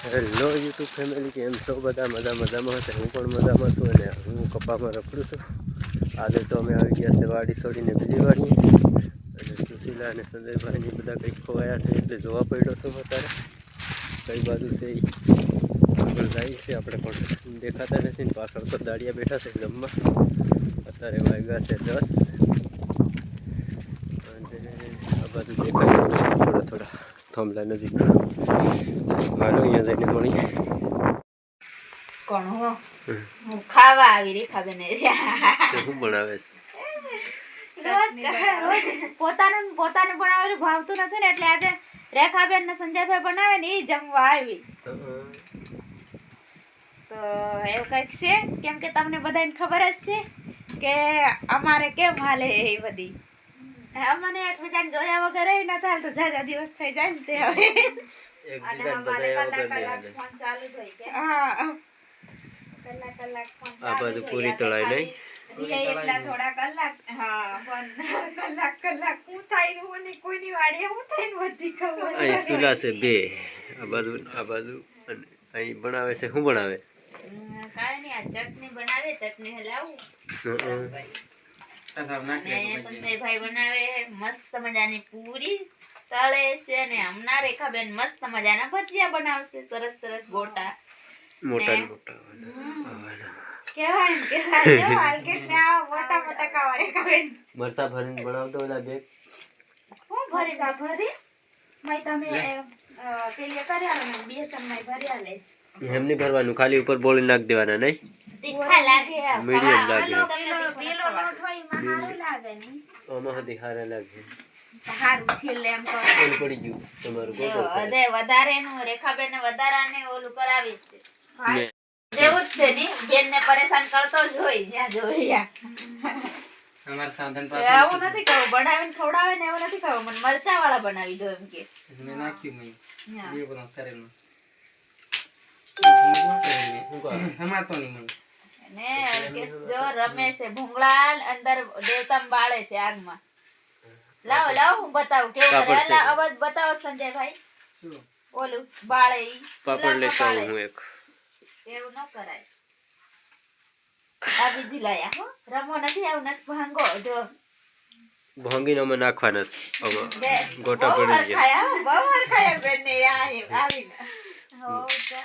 Hello YouTube family કેમ છો? બધા મજા, મજામાં હશે? હું પણ મજામાં છું અને હું કપામાં રખડું છું. આજે તો અમે આવી ગયા છે વાડી છોડીને બીજી વાડી. અને સુશીલા અને સંજયભાઈની બધા કંઈક ખોવાયા છે એટલે જોવા પડ્યો છું અત્યારે કઈ બાજુ છે આગળ જાય છે, આપણે પણ દેખાતા નથી ને પાછળ તો દાડિયા બેઠા છે જમવા. અત્યારે વાગ્યા છે દસ. અને આ બાજુ દેખાય છે થોડા થોડા થાંભલા નજીક હાલો અહીંયા જઈને મળી. કોણ હો? હું ખાવા આવી રેખાબેન તે શું બનાવે છે? પોતાનું પોતાનું બનાવેલું ભાવતું નથી ને એટલે આજે રેખાબેન ને સંજયભાઈ બનાવે ને એ જમવા આવી. તો એવું કંઈક છે? કેમ કે તમને બધાને ખબર જ છે કે અમારે કેમ હાલે એ બધી? અમને એકબીજાને જોયા વગર એ ન થાય તો જાજા દિવસ થઈ જાય ને તે હવે. અને અમારે કલાક કલાક ફોન ચાલુ થઈ કે. હા. કલાક કલાક ફોન આ બાજુ પૂરી તળાઈ નહીં એટલા થોડા કલાક હા પણ કલાક કલાક હું થાય ને હું કોઈની વાડીએ હું થઈને બધી ખબર. અહીં સુલા છે બે. આ બાજુ આ બાજુ અને અહીં બનાવે છે શું બનાવે? કાંઈ નહીં આ ચટણી બનાવે ચટણી હલાવું. હં. અને સંજયભાઈ બનાવે મસ્ત મજાની પૂરી તળે છે અને હમણાં રેખાબેન મસ્ત મજાના ભજીયા બનાવશે સરસ સરસ ગોટા મોટા? મોટા. કેવાય કેવાય જો હાલકેશને આ મોટા મોટા ખાવા રેખાબેન મરચા ભરીને બનાવતો ઓલા ભરી ચા ભરી મેં તમે પેલી કર્યા ને બેસનમાં ભર્યા લઈશ એમ નહીં ભરવાનું ખાલી ઉપર બોળી નાખ દેવાના નહીં? મીડિયમ લાગે. આમાં હતી લાગે સારું છેલ્લે એમ કરો ઓલું પડી ગયું તમારું જો, ગોળ અદે વધારે નું રેખાબેન વધારાને ઓલું કરાવી જ છે જેવું જ છે ની બેન ને પરેશાન કરતો જ હોય જ્યાં જોયા અમાર સાધન આવું નથી. કહું બનાવીને ખવડાવે ને એવું નથી મને મરચા વાળા બનાવી દો એમ કે. મેં નાખ્યું મેં. બે કરેલું? હમાતો નહીં મેં ને એમ કે જો રમે છે ભૂંગળા અંદર દેવતા બાળે છે આગમાં લાવો લાવો હું બતાવું કેવું કરે કાપડ છે. અલા, અવાજ બતાવો સંજયભાઈ શું ઓલું બાળે ઈ પાપડ ચૂલામાં લેતો બાળે. આવું હું એક એવું ન કરાય આ બીજી લાયા હો રમો નથી આવું નથી ભાંગો જો ભાંગીને અમે નાખવાના જ. આમાં બે- ગોટા બહુ પડી ગયા હરખાયા હો, બહુ હરખાયા બેનને આ એ- આવીને હો, જા.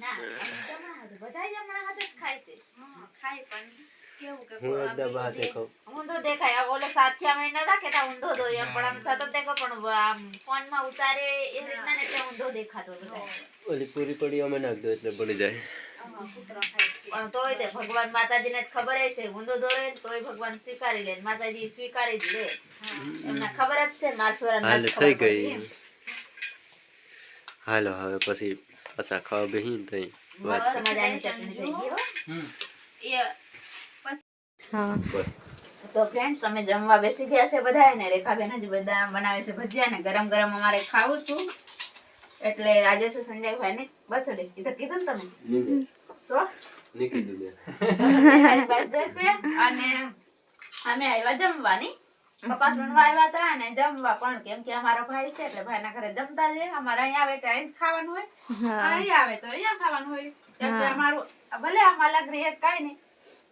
ના, અમે જમણા હાથે, બધાય જમણા હાથે જ ખાય છે. ખાય પણ કેવું કે હું એક ડાબા હાથે ખાઉં. ઊંધો દેખાય. આ ઓલો સાથિયામાં ય નતા કહેતા ઊંધો દોય એમ પણ આમ સતત દેખો પણ આમ ફોનમાં ઉતારે એ રીતના ને એટલે ઊંધો દેખાતો બધાય. ઓલી પૂરી પડી અમે નાખ દો એટલે બની જાય. પણ તોય તે ભગવાન માતાજીને જ ખબર જ છે. ઊંધો દોરે તોય ભગવાન સ્વીકારી લે માતાજી સ્વીકારી જ લે. એમને ખબર જ છે મારા હાલ થઈ ગઈ. હાલો હવે પછી પાછા ખાવા બેહી બસ તો ફ્રેન્ડ્સ અમે જમવા બેસી ગયા છે બધા ને. રેખાબેન જ બધા બનાવે છે ભજીયા ને. ગરમ ગરમ અમારે ખાવું છું એટલે આજે છે સંજયભાઈ ને બર્થડે. એ તો કીધું ને તમે? તો? નીકળી અને અમે આવ્યા જમવાની. સુનવા આવ્યા હતા અને જમવા પણ કેમ કે અમારો ભાઈ છે એટલે ભાઈના ઘરે જમતા જ અમારે અહીંયા આવે તો અહીં ખાવાનું હોય. અહીં આવે તો અહીંયા ખાવાનું હોય. એટલે અમારું ભલે આમ અલગ રહીએ કઈ નહીં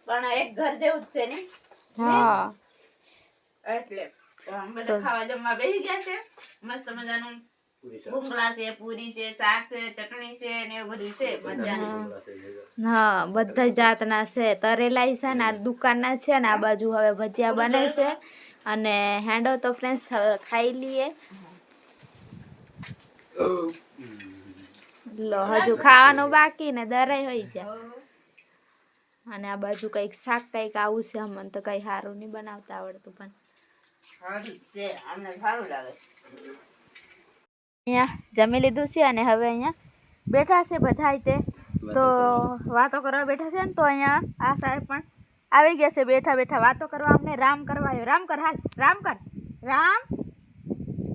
પણ એક ઘર જેવું જ છે ને? એટલે બધા ખાવા જમવા બેસી ગયા છે. મસ્ત મજાનું ભૂંગળા છે પૂરી છે શાક છે ચટણી છે ને એવું બધું છે મજાનું હા બધા જાતના છે. તરેલાઈ છે ને આ દુકાનના છે ને આ બાજુ હવે ભજીયા બને છે. અને હેન્ડો તો ફ્રેન્ડ્સ ખાઈ લઈએ. લો હજુ ખાવાનું બાકી ને દરાય હોય જાય અને આ બાજુ કંઈક શાક કંઈક આવું છે અમને તો કઈ સારું નહીં બનાવતા આવડતું પણ. છે અહીંયા જમી લીધું છે અને હવે અહીંયા બેઠા છે બધા તે. તો વાતો કરવા બેઠા છે ને તો અહીંયા આ સાહેબ પણ આવી ગયા છે, બેઠા બેઠા વાતો કરવા અમને રામ કરવા આવ્યો. રામ કર, હાલ, રામ કર. રામ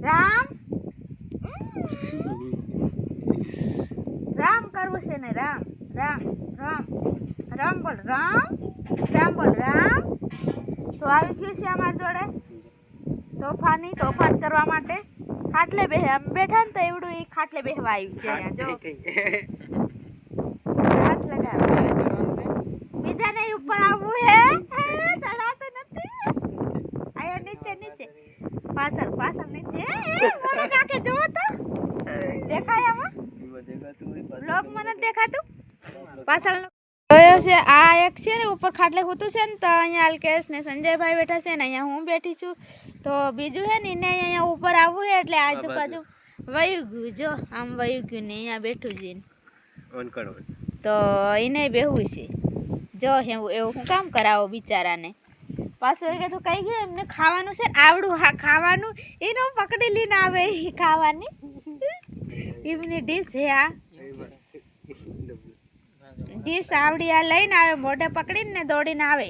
રામ. રામ કરવું છે ને, રામ રામ રામ. રામ બોલ, રામ રામ બોલ, રામ. તો આવી ગયું છે અમારી જોડે તોફાની, તોફાન કરવા માટે. ખાટલે આમ બેઠા ને તો એવડું એ ખાટલે બેહવા આવ્યું છે જો હાથ લગાવ બીજાને ઉપર આવવું હે હે, ચડાતું નથી આયો નીચે નીચે પાછળ પાછળ નીચે એ, એ, મોઢું નાખે જોવો તો દેખાય આમાં બ્લોગ મને નથી દેખાતું પાછળ જોયો છે. આ એક છે ને ઉપર ખાટલે હોતું છે ને તો અહીંયા અલ્કેશ ને સંજયભાઈ બેઠા છે ને અહીંયા હું બેઠી છું. તો બીજું છે ને એને અહીંયા ઉપર આવવું છે એટલે આજુબાજુ વયું ગયું જો આમ વયું ગયું ને અહીંયા બેઠું ઓન તો એને બેહવું છે. જો એવું એવું હું કામ કરાવો બિચારાને. પાછું એ કીધું કઈ ગયું? એમને ખાવાનું છે આવડું હા ખાવાનું. એને હું પકડી લઈને આવે ખાવાની. એમની ડીશ છે આ. ડીશ આવડી આ લઈને આવે મોઢે પકડીને ને દોડીને આવે.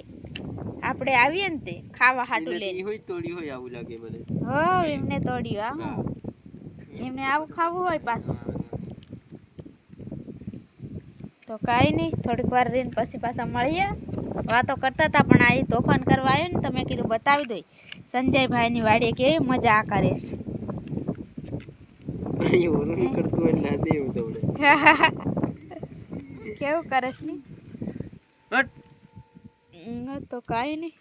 આપણે આવીએ ને તે ખાવા હાટું લઈને. હોય તોડી હોય આવું લાગે મને. હો એમને તોડ્યું આ એમને આવું ખાવું હોય પાછું. તો કાંઈ નહીં થોડીક વાર રહીને પછી પાછા મળીએ. વાતો કરતા હતા પણ આ તોફાન કરવા આવ્યો ને તમે કીધું બતાવી દઈ. સંજયભાઈની વાડીએ કેવી મજા આ કરે છે. કરતું હોય કેવું કરે છે? ની તો કાંઈ નહીં.